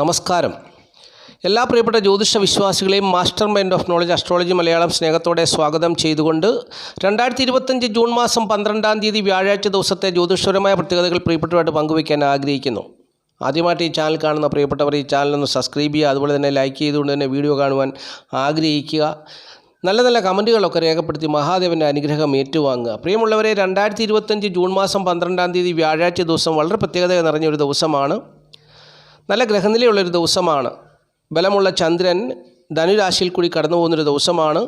നമസ്കാരം. എല്ലാ പ്രിയപ്പെട്ട ജ്യോതിഷ വിശ്വാസികളെയും master mind of knowledge astrology Malayalam സ്നേഹത്തോടെ സ്വാഗതം ചെയ്തുകൊണ്ട് രണ്ടായിരത്തി ഇരുപത്തഞ്ച് ജൂൺ മാസം പന്ത്രണ്ടാം തീയതി വ്യാഴാഴ്ച ദിവസത്തെ ജ്യോതിഷപരമായ പ്രത്യേകതകൾ പ്രിയപ്പെട്ടവരായിട്ട് പങ്കുവയ്ക്കാൻ ആഗ്രഹിക്കുന്നു. ആദ്യമായിട്ട് ഈ ചാനൽ കാണുന്ന പ്രിയപ്പെട്ടവർ ഈ ചാനലൊന്ന് സബ്സ്ക്രൈബ് ചെയ്യുക അതുപോലെ തന്നെ ലൈക്ക് ചെയ്തുകൊണ്ട് തന്നെ വീഡിയോ കാണുവാൻ ആഗ്രഹിക്കുക. നല്ല നല്ല കമന്റുകളൊക്കെ രേഖപ്പെടുത്തി മഹാദേവന്റെ അനുഗ്രഹം ഏറ്റുവാങ്ങുക. പ്രിയമുള്ളവരെ രണ്ടായിരത്തി ഇരുപത്തഞ്ച് ജൂൺ മാസം പന്ത്രണ്ടാം തീയതി വ്യാഴാഴ്ച ദിവസം വളരെ പ്രത്യേകത നിറഞ്ഞൊരു ദിവസമാണ്. നല്ല ഗ്രഹനിലയുള്ളൊരു ദിവസമാണ്. ബലമുള്ള ചന്ദ്രൻ ധനുരാശിയിൽ കൂടി കടന്നു പോകുന്നൊരു ദിവസമാണ്.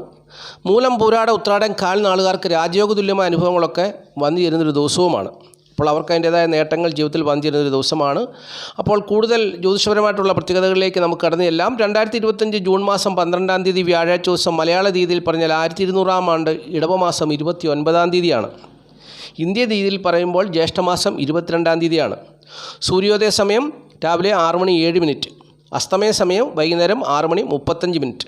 മൂലം പൂരാട ഉത്രാടൻ കാൽ നാളുകാർക്ക് രാജയോഗ തുല്യമായ അനുഭവങ്ങളൊക്കെ വന്നു ചേരുന്നൊരു ദിവസവുമാണ്. അപ്പോൾ അവർക്ക് അതിന്റേതായ നേട്ടങ്ങൾ ജീവിതത്തിൽ വന്നു ചേരുന്നൊരു ദിവസമാണ്. അപ്പോൾ കൂടുതൽ ജ്യോതിഷപരമായിട്ടുള്ള പ്രത്യേകതകളിലേക്ക് നമുക്ക് കടന്നു ചെല്ലാം. രണ്ടായിരത്തി ഇരുപത്തഞ്ച് ജൂൺ മാസം പന്ത്രണ്ടാം തീയതി വ്യാഴാഴ്ച ദിവസം മലയാള രീതിയിൽ പറഞ്ഞാൽ ആയിരത്തി ഇരുന്നൂറാം ആണ്ട് ഇടവമാസം ഇരുപത്തി ഒൻപതാം തീയതിയാണ്. ഇന്ത്യ രീതിയിൽ പറയുമ്പോൾ ജ്യേഷ്ഠമാസം ഇരുപത്തിരണ്ടാം തീയതിയാണ്. സൂര്യോദയ സമയം രാവിലെ ആറ് മണി ഏഴ് മിനിറ്റ്. അസ്തമയ സമയം വൈകുന്നേരം ആറ് മണി മുപ്പത്തഞ്ച് മിനിറ്റ്.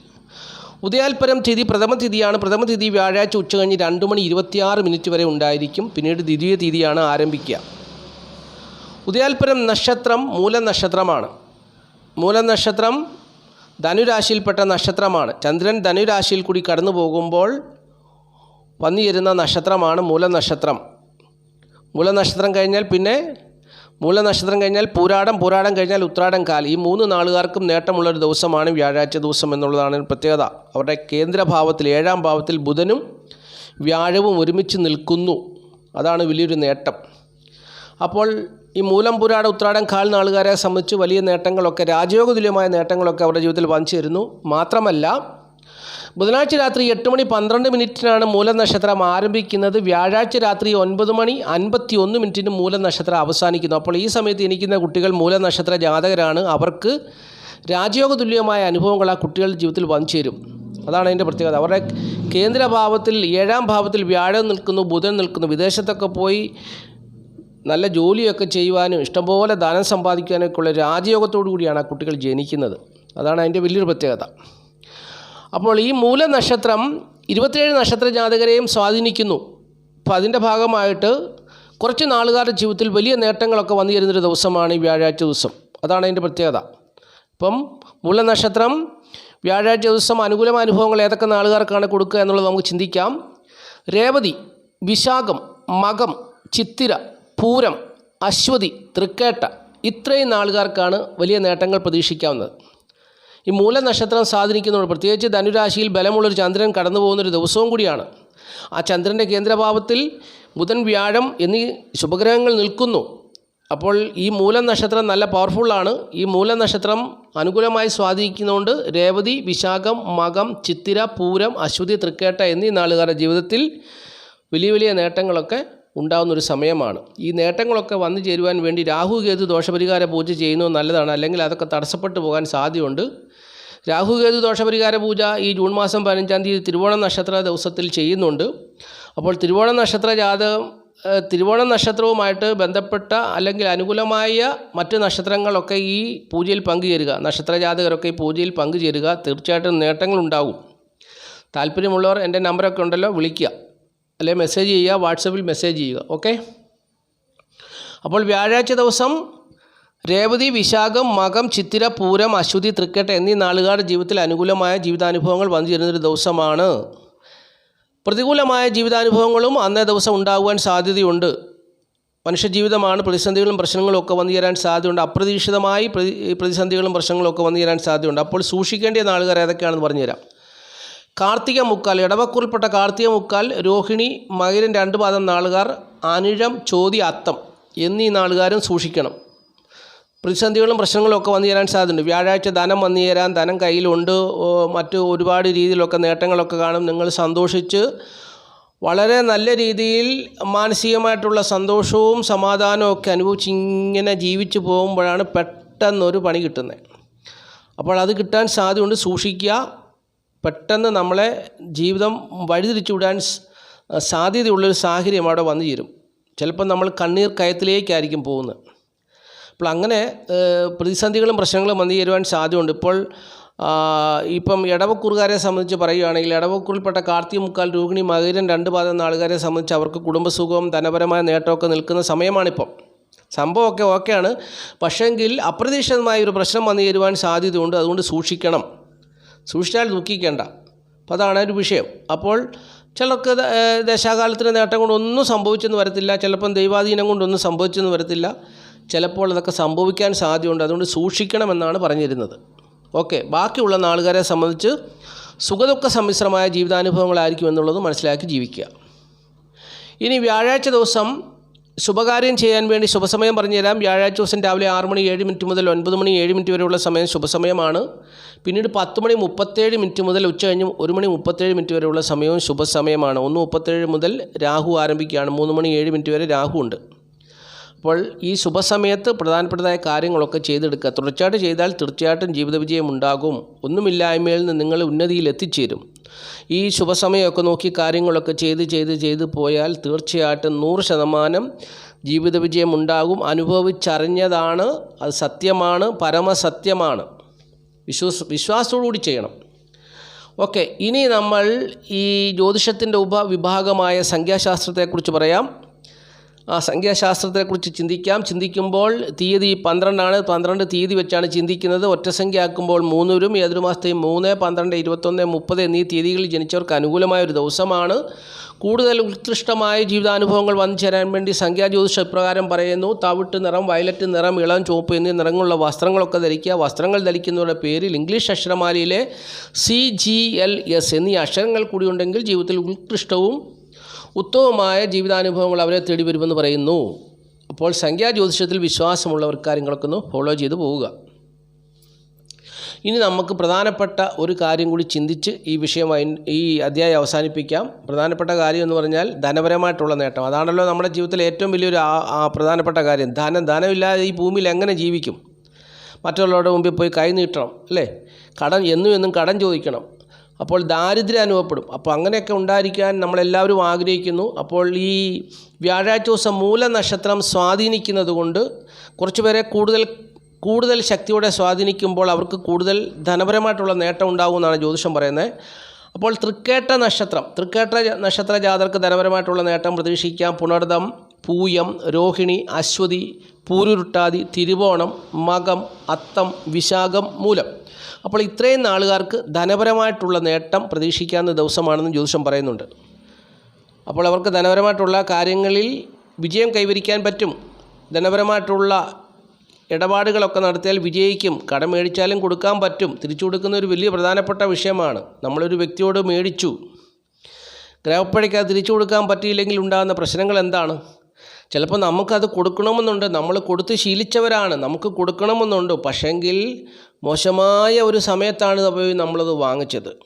ഉദയാൽപരം തിഥി പ്രഥമ തിഥിയാണ്. പ്രഥമ തിഥി വ്യാഴാഴ്ച ഉച്ച കഴിഞ്ഞ് രണ്ട് മണി ഇരുപത്തിയാറ് മിനിറ്റ് വരെ ഉണ്ടായിരിക്കും. പിന്നീട് ദ്വിതീയ തിഥിയാണ് ആരംഭിക്കുക. ഉദയാൽപരം നക്ഷത്രം മൂലനക്ഷത്രമാണ്. മൂലനക്ഷത്രം ധനുരാശിയിൽപ്പെട്ട നക്ഷത്രമാണ്. ചന്ദ്രൻ ധനുരാശിയിൽ കൂടി കടന്നു പോകുമ്പോൾ വന്നു ചേരുന്ന നക്ഷത്രമാണ് മൂലനക്ഷത്രം. മൂലനക്ഷത്രം കഴിഞ്ഞാൽ പിന്നെ മൂലനക്ഷത്രം കഴിഞ്ഞാൽ പൂരാടം പൂരാടം കഴിഞ്ഞാൽ ഉത്രാടം കാൽ ഈ മൂന്ന് നാളുകാർക്കും നേട്ടമുള്ളൊരു ദിവസമാണ് വ്യാഴാഴ്ച ദിവസം എന്നുള്ളതാണ് പ്രത്യേകത. അവരുടെ കേന്ദ്രഭാവത്തിൽ ഏഴാം ഭാവത്തിൽ ബുധനും വ്യാഴവും ഒരുമിച്ച് നിൽക്കുന്നു. അതാണ് വലിയൊരു നേട്ടം. അപ്പോൾ ഈ മൂലം പുരാട ഉത്രാടം കാൽ നാളുകാരെ സംബന്ധിച്ച് വലിയ നേട്ടങ്ങളൊക്കെ രാജയോഗതുല്യമായ നേട്ടങ്ങളൊക്കെ അവരുടെ ജീവിതത്തിൽ വന്നു ചേരുന്നു മാത്രമല്ല ബുധനാഴ്ച രാത്രി എട്ട് മണി പന്ത്രണ്ട് മിനിറ്റിനാണ് മൂലനക്ഷത്രം ആരംഭിക്കുന്നത്. വ്യാഴാഴ്ച രാത്രി ഒൻപത് മണി അൻപത്തി ഒന്ന് മിനിറ്റിന് മൂലനക്ഷത്രം അവസാനിക്കുന്നു. അപ്പോൾ ഈ സമയത്ത് എനിക്കുന്ന കുട്ടികൾ മൂലനക്ഷത്ര ജാതകരാണ്. അവർക്ക് രാജയോഗ തുല്യമായ അനുഭവങ്ങൾ ആ കുട്ടികളുടെ ജീവിതത്തിൽ വന്നു ചേരും അതാണ് അതിന്റെ പ്രത്യേകത. അവരുടെ കേന്ദ്രഭാവത്തിൽ ഏഴാം ഭാവത്തിൽ വ്യാഴം നിൽക്കുന്നു ബുധൻ നിൽക്കുന്നു. വിദേശത്തൊക്കെ പോയി നല്ല ജോലിയൊക്കെ ചെയ്യുവാനും ഇഷ്ടംപോലെ ധനം സമ്പാദിക്കാനൊക്കെയുള്ള രാജയോഗത്തോടു കൂടിയാണ് ആ കുട്ടികൾ ജനിക്കുന്നത്. അതാണ് അതിന്റെ വലിയൊരു പ്രത്യേകത. അപ്പോൾ ഈ മൂലനക്ഷത്രം ഇരുപത്തിയേഴ് നക്ഷത്ര ജാതകരെയും സ്വാധീനിക്കുന്നു. അപ്പോൾ അതിന്റെ ഭാഗമായിട്ട് കുറച്ച് നാളുകാരുടെ ജീവിതത്തിൽ വലിയ നേട്ടങ്ങളൊക്കെ വന്നു തരുന്നൊരു ദിവസമാണ് ഈ വ്യാഴാഴ്ച ദിവസം. അതാണ് അതിന്റെ പ്രത്യേകത. ഇപ്പം മൂലനക്ഷത്രം വ്യാഴാഴ്ച ദിവസം അനുകൂലമായ അനുഭവങ്ങൾ ഏതൊക്കെ നാളുകാർക്കാണ് കൊടുക്കുക എന്നുള്ളത് നമുക്ക് ചിന്തിക്കാം. രേവതി വിശാഖം മകം ചിത്തിര പൂരം അശ്വതി തൃക്കേട്ട ഇത്രയും നാളുകാർക്കാണ് വലിയ നേട്ടങ്ങൾ പ്രതീക്ഷിക്കാവുന്നത്. ഈ മൂലനക്ഷത്രം സ്വാധീനിക്കുന്നുണ്ട് പ്രത്യേകിച്ച് ധനുരാശിയിൽ ബലമുള്ളൊരു ചന്ദ്രൻ കടന്നു പോകുന്നൊരു ദിവസവും കൂടിയാണ്. ആ ചന്ദ്രന്റെ കേന്ദ്രഭാവത്തിൽ ബുധൻ വ്യാഴം എന്നീ ശുഭഗ്രഹങ്ങൾ നിൽക്കുന്നു. അപ്പോൾ ഈ മൂലം നക്ഷത്രം നല്ല പവർഫുള്ളാണ് ഈ മൂലം നക്ഷത്രം അനുകൂലമായി സ്വാധീനിക്കുന്നതുകൊണ്ട് രേവതി വിശാഖം മകം ചിത്തിര പൂരം അശ്വതി തൃക്കേട്ട എന്നീ നാളുകാരുടെ ജീവിതത്തിൽ വലിയ വലിയ നേട്ടങ്ങളൊക്കെ ഉണ്ടാകുന്നൊരു സമയമാണ്. ഈ നേട്ടങ്ങളൊക്കെ വന്നു ചേരുവാൻ വേണ്ടി രാഹു കേതു ദോഷപരിഹാര പൂജ ചെയ്യുന്നത് നല്ലതാണ്. അല്ലെങ്കിൽ അതൊക്കെ തടസ്സപ്പെട്ടു പോകാൻ സാധ്യതയുണ്ട്. രാഹു കേതു ദോഷപരിഹാര പൂജ ഈ ജൂൺ മാസം പതിനഞ്ചാം തീയതി തിരുവോണ നക്ഷത്ര ദിവസത്തിൽ ചെയ്യുന്നുണ്ട്. അപ്പോൾ തിരുവോണ നക്ഷത്ര ജാതകം തിരുവോണം നക്ഷത്രവുമായിട്ട് ബന്ധപ്പെട്ട അല്ലെങ്കിൽ അനുകൂലമായ മറ്റ് നക്ഷത്രങ്ങളൊക്കെ ഈ പൂജയിൽ പങ്കുചേരുക. നക്ഷത്ര ജാതകരൊക്കെ ഈ പൂജയിൽ പങ്കുചേരുക. തീർച്ചയായിട്ടും നേട്ടങ്ങളുണ്ടാകും താല്പര്യമുള്ളവർ എന്റെ നമ്പറൊക്കെ ഉണ്ടല്ലോ വിളിക്കുക. അല്ലെങ്കിൽ മെസ്സേജ് ചെയ്യുക വാട്സപ്പിൽ മെസ്സേജ് ചെയ്യുക. ഓക്കെ അപ്പോൾ വ്യാഴാഴ്ച ദിവസം രേവതി വിശാഖം മകം ചിത്തിര പൂരം അശ്വതി തൃക്കേട്ട എന്നീ നാളുകാരുടെ ജീവിതത്തിൽ അനുകൂലമായ ജീവിതാനുഭവങ്ങൾ വന്നു ചേരുന്നൊരു ദിവസമാണ്. പ്രതികൂലമായ ജീവിതാനുഭവങ്ങളും അന്നേ ദിവസം ഉണ്ടാകുവാൻ സാധ്യതയുണ്ട്. മനുഷ്യജീവിതമാണ് പ്രതിസന്ധികളും പ്രശ്നങ്ങളും ഒക്കെ വന്നു ചേരാൻ സാധ്യതയുണ്ട്. അപ്രതീക്ഷിതമായി പ്രതി പ്രതിസന്ധികളും പ്രശ്നങ്ങളും ഒക്കെ വന്നു ചേരാൻ സാധ്യതയുണ്ട്. അപ്പോൾ സൂക്ഷിക്കേണ്ട നാളുകാർ ഏതൊക്കെയാണെന്ന് പറഞ്ഞുതരാം കാർത്തിക മുക്കാൽ ഇടവക്കുറിൽപ്പെട്ട കാർത്തിക മുക്കാൽ രോഹിണി മകരൻ രണ്ട് പാദം നാളുകാർ അനിഴം ചോതി അത്തം എന്നീ നാളുകാരും സൂക്ഷിക്കണം. പ്രതിസന്ധികളും പ്രശ്നങ്ങളും ഒക്കെ വന്നു ചേരാൻ സാധ്യതയുണ്ട്. വ്യാഴാഴ്ച ധനം വന്നു ചേരാൻ ധനം കയ്യിലുണ്ട് മറ്റ് ഒരുപാട് രീതിയിലൊക്കെ നേട്ടങ്ങളൊക്കെ കാണും. നിങ്ങൾ സന്തോഷിച്ച് വളരെ നല്ല രീതിയിൽ മാനസികമായിട്ടുള്ള സന്തോഷവും സമാധാനവും ഒക്കെ അനുഭവിച്ച് ഇങ്ങനെ ജീവിച്ചു പോകുമ്പോഴാണ് പെട്ടെന്നൊരു പണി കിട്ടുന്നത്. അപ്പോൾ അത് കിട്ടാൻ സാധ്യതയുണ്ട്. സൂക്ഷിക്കുക. പെട്ടെന്ന് നമ്മളെ ജീവിതം വഴിതിരിച്ചു വിടാൻ സാധ്യതയുള്ളൊരു സാഹചര്യം അവിടെ വന്നു ചേരും. ചിലപ്പോൾ നമ്മൾ കണ്ണീർ കയത്തിലേക്കായിരിക്കും പോകുന്നത്. അപ്പോൾ അങ്ങനെ പ്രതിസന്ധികളും പ്രശ്നങ്ങളും വന്നു ചേരുവാൻ സാധ്യതയുണ്ട്. ഇപ്പോൾ ഇപ്പം ഇടവക്കൂറുകാരെ സംബന്ധിച്ച് പറയുകയാണെങ്കിൽ ഇടവക്കൂറിൽപ്പെട്ട കാർത്തിക മുക്കാൽ രോഹിണി മകരൻ രണ്ട് പാദം ആൾക്കാരെ സംബന്ധിച്ച് അവർക്ക് കുടുംബസുഖവും ധനപരമായ നേട്ടമൊക്കെ നിൽക്കുന്ന സമയമാണിപ്പം. സംഭവമൊക്കെ ഓക്കെയാണ്. പക്ഷേങ്കിൽ അപ്രതീക്ഷിതമായ ഒരു പ്രശ്നം വന്നു ചേരുവാൻ സാധ്യതയുണ്ട്. അതുകൊണ്ട് സൂക്ഷിക്കണം. സൂക്ഷിച്ചാൽ ദുഃഖിക്കേണ്ട. അപ്പോൾ അതാണ് ഒരു വിഷയം. അപ്പോൾ ചിലർക്ക് ദശാകാലത്തിന് നേട്ടം കൊണ്ടൊന്നും സംഭവിച്ചെന്ന് വരത്തില്ല. ചിലപ്പം ദൈവാധീനം കൊണ്ടൊന്നും സംഭവിച്ചെന്ന് വരത്തില്ല. ചിലപ്പോൾ അതൊക്കെ സംഭവിക്കാൻ സാധ്യതയുണ്ട്. അതുകൊണ്ട് സൂക്ഷിക്കണമെന്നാണ് പറഞ്ഞിരുന്നത്. ഓക്കെ. ബാക്കിയുള്ള നാളുകാരെ സംബന്ധിച്ച് സുഖദുഃഖ സമ്മിശ്രമായ ജീവിതാനുഭവങ്ങളായിരിക്കും എന്നുള്ളത് മനസ്സിലാക്കി ജീവിക്കുക. ഇനി വ്യാഴാഴ്ച ദിവസം ശുഭകാര്യം ചെയ്യാൻ വേണ്ടി ശുഭസമയം പറഞ്ഞുതരാം വ്യാഴാഴ്ച ദിവസം രാവിലെ ആറ് മണി ഏഴ് മിനിറ്റ് മുതൽ ഒൻപത് മണി ഏഴ് മിനിറ്റ് വരെയുള്ള സമയം ശുഭസമയമാണ്. പിന്നീട് പത്ത് മണി മുപ്പത്തേഴ് മിനിറ്റ് മുതൽ ഉച്ച കഴിഞ്ഞ് ഒരു മണി മുപ്പത്തേഴ് മിനിറ്റ് വരെയുള്ള സമയവും ശുഭസമയമാണ്. ഒന്ന് മുപ്പത്തേഴ് മുതൽ രാഹു ആരംഭിക്കുകയാണ്. മൂന്ന് മണി ഏഴ് മിനിറ്റ് വരെ രാഹു ഉണ്ട്. അപ്പോൾ ഈ ശുഭസമയത്ത് പ്രധാനപ്പെട്ടതായ കാര്യങ്ങളൊക്കെ ചെയ്തെടുക്കുക. തുടർച്ചയായിട്ട് ചെയ്താൽ തീർച്ചയായിട്ടും ജീവിത വിജയം ഉണ്ടാകും. ഒന്നുമില്ലായ്മയിൽ നിന്ന് നിങ്ങൾ ഉന്നതിയിൽ എത്തിച്ചേരും. ഈ ശുഭസമയമൊക്കെ നോക്കി കാര്യങ്ങളൊക്കെ ചെയ്ത് ചെയ്ത് ചെയ്ത് പോയാൽ തീർച്ചയായിട്ടും നൂറ് ശതമാനം ജീവിത വിജയം ഉണ്ടാകും. അനുഭവിച്ചറിഞ്ഞതാണ്. അത് സത്യമാണ്. പരമസത്യമാണ്. വിശ്വാസ വിശ്വാസത്തോടുകൂടി ചെയ്യണം. ഓക്കെ. ഇനി നമ്മൾ ഈ ജ്യോതിഷത്തിന്റെ ഉപവിഭാഗമായ സംഖ്യാശാസ്ത്രത്തെക്കുറിച്ച് പറയാം. സംഖ്യാശാസ്ത്രത്തെക്കുറിച്ച് ചിന്തിക്കാം. ചിന്തിക്കുമ്പോൾ തീയതി പന്ത്രണ്ടാണ്. പന്ത്രണ്ട് തീയതി വെച്ചാണ് ചിന്തിക്കുന്നത്. ഒറ്റസംഖ്യ ആക്കുമ്പോൾ മൂന്നൂരും ഏതൊരു മാസത്തെയും മൂന്ന് പന്ത്രണ്ട് ഇരുപത്തൊന്ന് മുപ്പത് എന്നീ തീയതികളിൽ ജനിച്ചവർക്ക് അനുകൂലമായ ഒരു ദിവസമാണ്. കൂടുതൽ ഉത്കൃഷ്ടമായ ജീവിതാനുഭവങ്ങൾ വന്നു ചേരാൻ വേണ്ടി സംഖ്യാജ്യോതിഷ ഇപ്രകാരം പറയുന്നു. തവിട്ട് നിറം വയലറ്റ് നിറം ഇളം ചുവപ്പ് എന്നീ നിറങ്ങളുള്ള വസ്ത്രങ്ങളൊക്കെ ധരിക്കുക. വസ്ത്രങ്ങൾ ധരിക്കുന്നവരുടെ പേരിൽ ഇംഗ്ലീഷ് അക്ഷരമാലയിലെ സി ജി എൽ എസ് എന്നീ അക്ഷരങ്ങൾ കൂടിയുണ്ടെങ്കിൽ ജീവിതത്തിൽ ഉത്കൃഷ്ടവും ഉത്തമമായ ജീവിതാനുഭവങ്ങൾ അവരെ തേടി വരുമെന്ന് പറയുന്നു. അപ്പോൾ സംഖ്യാ ജ്യോതിഷത്തിൽ വിശ്വാസമുള്ളവർ കാര്യങ്ങളൊക്കെ ഒന്ന് ഫോളോ ചെയ്ത് പോവുക. ഇനി നമുക്ക് പ്രധാനപ്പെട്ട ഒരു കാര്യം കൂടി ചിന്തിച്ച് ഈ വിഷയം ഈ അധ്യായം അവസാനിപ്പിക്കാം. പ്രധാനപ്പെട്ട കാര്യം എന്ന് പറഞ്ഞാൽ ധനപരമായിട്ടുള്ള നേട്ടം. അതാണല്ലോ നമ്മുടെ ജീവിതത്തിലെ ഏറ്റവും വലിയൊരു പ്രധാനപ്പെട്ട കാര്യം. ധനം ധനമില്ലാതെ ഈ ഭൂമിയിൽ എങ്ങനെ ജീവിക്കും? മറ്റുള്ളവരുടെ മുമ്പിൽ പോയി കൈ നീട്ടണം അല്ലേ? കടം എന്നും എന്നും കടം ചോദിക്കണം. അപ്പോൾ ദാരിദ്ര്യം അനുഭവപ്പെടും. അപ്പോൾ അങ്ങനെയൊക്കെ ഉണ്ടായിരിക്കാൻ നമ്മളെല്ലാവരും ആഗ്രഹിക്കുന്നു. അപ്പോൾ ഈ വ്യാഴാഴ്ച ദിവസം മൂലനക്ഷത്രം സ്വാധീനിക്കുന്നത് കൊണ്ട് കുറച്ചുപേരെ കൂടുതൽ കൂടുതൽ ശക്തിയോടെ സ്വാധീനിക്കുമ്പോൾ അവർക്ക് കൂടുതൽ ധനപരമായിട്ടുള്ള നേട്ടം ഉണ്ടാകുമെന്നാണ് ജ്യോതിഷം പറയുന്നത്. അപ്പോൾ തൃക്കേട്ട നക്ഷത്രം തൃക്കേട്ട നക്ഷത്ര ജാതർക്ക് ധനപരമായിട്ടുള്ള നേട്ടം പ്രതീക്ഷിക്കാം. പുണർദം പൂയം രോഹിണി അശ്വതി പൂരുരുട്ടാതി തിരുവോണം മകം അത്തം വിശാഖം മൂലം. അപ്പോൾ ഇത്രയും നാളുകാർക്ക് ധനപരമായിട്ടുള്ള നേട്ടം പ്രതീക്ഷിക്കാവുന്ന ദിവസമാണെന്ന് ജ്യോതിഷം പറയുന്നുണ്ട്. അപ്പോൾ അവർക്ക് ധനപരമായിട്ടുള്ള കാര്യങ്ങളിൽ വിജയം കൈവരിക്കാൻ പറ്റും. ധനപരമായിട്ടുള്ള ഇടപാടുകളൊക്കെ നടത്തിയാൽ വിജയിക്കും. കടം മേടിച്ചാലും കൊടുക്കാൻ പറ്റും. തിരിച്ചു കൊടുക്കുന്ന ഒരു വലിയ പ്രധാനപ്പെട്ട വിഷയമാണ്. നമ്മളൊരു വ്യക്തിയോട് മേടിച്ചു. ഗ്രഹപ്പഴയ്ക്ക് അത് തിരിച്ചു കൊടുക്കാൻ പറ്റിയില്ലെങ്കിൽ ഉണ്ടാകുന്ന പ്രശ്നങ്ങൾ എന്താണ്? ചിലപ്പോൾ നമുക്കത് കൊടുക്കണമെന്നുണ്ട്. നമ്മൾ കൊടുത്ത് ശീലിച്ചവരാണ്. നമുക്ക് കൊടുക്കണമെന്നുണ്ട്. പക്ഷെങ്കിൽ മോശമായ ഒരു സമയത്താണ് പോയി നമ്മളത് വാങ്ങിച്ചത്.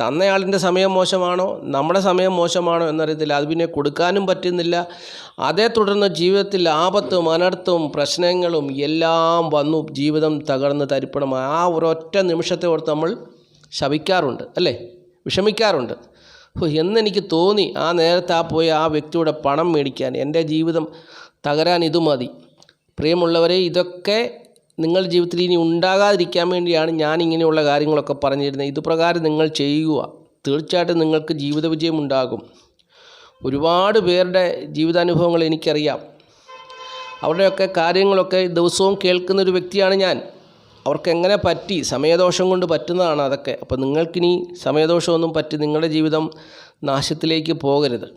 തന്നയാളിന്റെ സമയം മോശമാണോ? നമ്മുടെ സമയം മോശമാണോ എന്നറിയത്തില്ല. അത് പിന്നെ കൊടുക്കാനും പറ്റുന്നില്ല. അതേ തുടർന്ന് ജീവിതത്തിൽ ആപത്തും അനർത്ഥവും പ്രശ്നങ്ങളും എല്ലാം വന്നു. ജീവിതം തകർന്ന് തരിപ്പണമായി. ആ ഒരൊറ്റ നിമിഷത്തെ ഓർത്ത് നമ്മൾ ശവിക്കാറുണ്ട് അല്ലേ? വിഷമിക്കാറുണ്ട്. എന്നെനിക്ക് തോന്നി ആ നേരത്തെ ആ പോയി ആ വ്യക്തിയുടെ പണം മേടിക്കാൻ. എന്റെ ജീവിതം തകരാൻ ഇത് മതി. പ്രിയമുള്ളവരെ ഇതൊക്കെ നിങ്ങളുടെ ജീവിതത്തിൽ ഇനി ഉണ്ടാകാതിരിക്കാൻ വേണ്ടിയാണ് ഞാൻ ഇങ്ങനെയുള്ള കാര്യങ്ങളൊക്കെ പറഞ്ഞിരുന്നത്. ഇതുപ്രകാരം നിങ്ങൾ ചെയ്യുക. തീർച്ചയായിട്ടും നിങ്ങൾക്ക് ജീവിത വിജയം ഉണ്ടാകും. ഒരുപാട് പേരുടെ ജീവിതാനുഭവങ്ങൾ എനിക്കറിയാം. അവരുടെയൊക്കെ കാര്യങ്ങളൊക്കെ ദിവസവും കേൾക്കുന്ന ഒരു വ്യക്തിയാണ് ഞാൻ. അവർക്ക് എങ്ങനെ പറ്റി? സമയദോഷം കൊണ്ട് പറ്റുന്നതാണ് അതൊക്കെ. അപ്പോൾ നിങ്ങൾക്കിനി സമയദോഷമൊന്നും പറ്റി നിങ്ങളുടെ ജീവിതം നാശത്തിലേക്ക് പോകരുത്.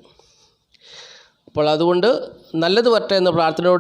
അപ്പോൾ അതുകൊണ്ട് നല്ലത് വരട്ടെ എന്ന പ്രാർത്ഥനയോടെ